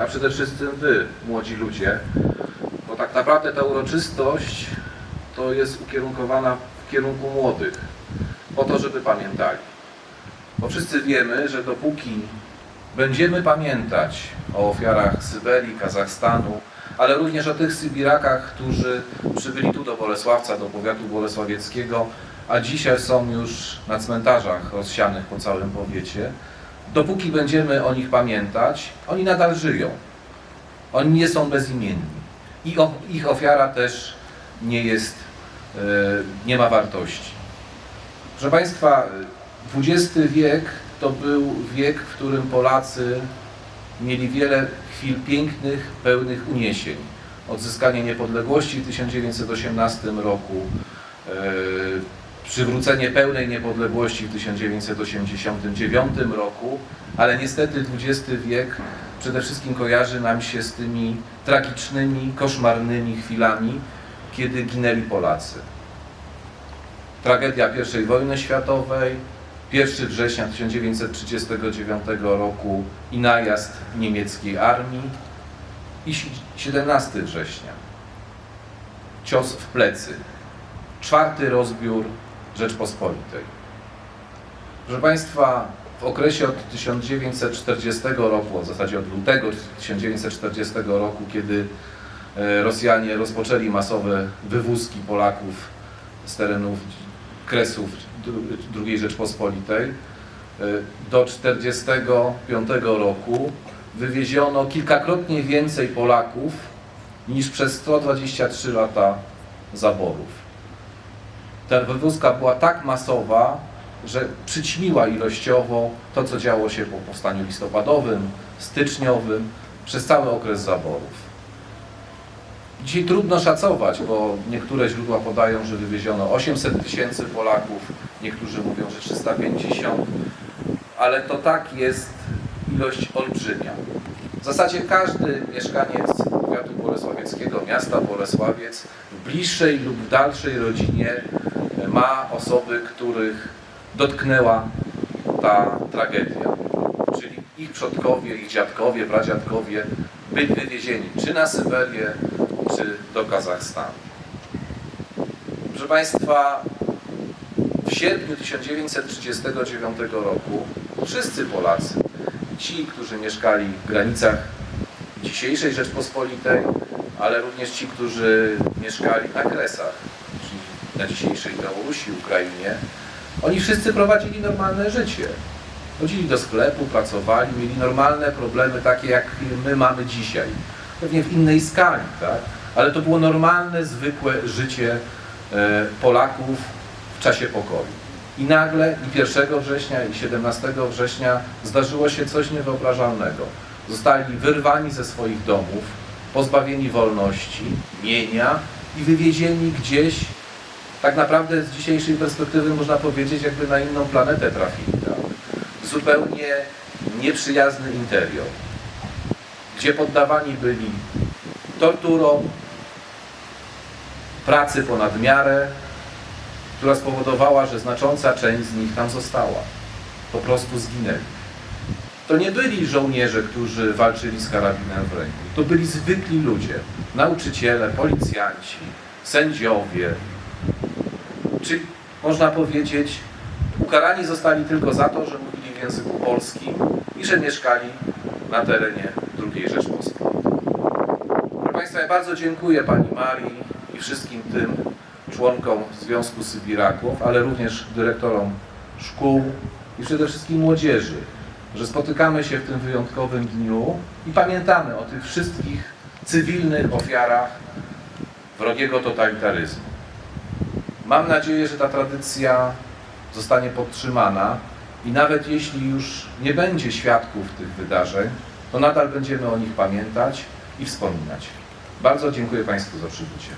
a przede wszystkim Wy, młodzi ludzie, bo tak naprawdę ta uroczystość to jest ukierunkowana w kierunku młodych, po to, żeby pamiętali. Bo wszyscy wiemy, że dopóki będziemy pamiętać o ofiarach Syberii, Kazachstanu, ale również o tych Sybirakach, którzy przybyli tu do Bolesławca, do powiatu bolesławieckiego, a dzisiaj są już na cmentarzach rozsianych po całym powiecie, dopóki będziemy o nich pamiętać, oni nadal żyją. Oni nie są bezimienni. I ich ofiara też nie jest, e, nie ma wartości. Proszę Państwa, XX wiek to był wiek, w którym Polacy mieli wiele chwil pięknych, pełnych uniesień. Odzyskanie niepodległości w 1918 roku, e, przywrócenie pełnej niepodległości w 1989 roku, ale niestety XX wiek przede wszystkim kojarzy nam się z tymi tragicznymi, koszmarnymi chwilami, kiedy ginęli Polacy. Tragedia I wojny światowej, 1 września 1939 roku i najazd niemieckiej armii i 17 września cios w plecy, czwarty rozbiór Rzeczpospolitej. Proszę Państwa, w okresie od 1940 roku, w zasadzie od lutego 1940 roku, kiedy e, Rosjanie rozpoczęli masowe wywózki Polaków z terenów Kresów II Rzeczpospolitej, e, do 1945 roku wywieziono kilkakrotnie więcej Polaków niż przez 123 lata zaborów. Ta wywózka była tak masowa, że przyćmiła ilościowo to, co działo się po powstaniu listopadowym, styczniowym, przez cały okres zaborów. Dzisiaj trudno szacować, bo niektóre źródła podają, że wywieziono 800 tysięcy Polaków, niektórzy mówią, że 350, ale to tak jest ilość olbrzymia. W zasadzie każdy mieszkaniec bolesławieckiego, miasta Bolesławiec w bliższej lub w dalszej rodzinie ma osoby, których dotknęła ta tragedia. Czyli ich przodkowie, ich dziadkowie, pradziadkowie byli wywiezieni czy na Syberię, czy do Kazachstanu. Proszę Państwa, w sierpniu 1939 roku wszyscy Polacy, ci, którzy mieszkali w granicach dzisiejszej Rzeczpospolitej, ale również ci, którzy mieszkali na Kresach, czyli na dzisiejszej Białorusi, Ukrainie, oni wszyscy prowadzili normalne życie. Chodzili do sklepu, pracowali, mieli normalne problemy, takie jak my mamy dzisiaj. Pewnie w innej skali, tak? Ale to było normalne, zwykłe życie e, Polaków w czasie pokoju. I nagle i 1 września, i 17 września zdarzyło się coś niewyobrażalnego. Zostali wyrwani ze swoich domów, pozbawieni wolności, mienia i wywiezieni gdzieś, tak naprawdę z dzisiejszej perspektywy można powiedzieć, jakby na inną planetę trafili. W zupełnie nieprzyjazny interior, gdzie poddawani byli torturom, pracy ponad miarę, która spowodowała, że znacząca część z nich tam została. Po prostu zginęli. To nie byli żołnierze, którzy walczyli z karabinem w ręku. To byli zwykli ludzie. Nauczyciele, policjanci, sędziowie. Czyli można powiedzieć, ukarani zostali tylko za to, że mówili w języku polskim i że mieszkali na terenie II Rzeczpospolitej. Proszę Państwa, ja bardzo dziękuję Pani Marii i wszystkim tym członkom Związku Sybiraków, ale również dyrektorom szkół i przede wszystkim młodzieży, że spotykamy się w tym wyjątkowym dniu i pamiętamy o tych wszystkich cywilnych ofiarach wrogiego totalitaryzmu. Mam nadzieję, że ta tradycja zostanie podtrzymana i nawet jeśli już nie będzie świadków tych wydarzeń, to nadal będziemy o nich pamiętać i wspominać. Bardzo dziękuję Państwu za przybycie.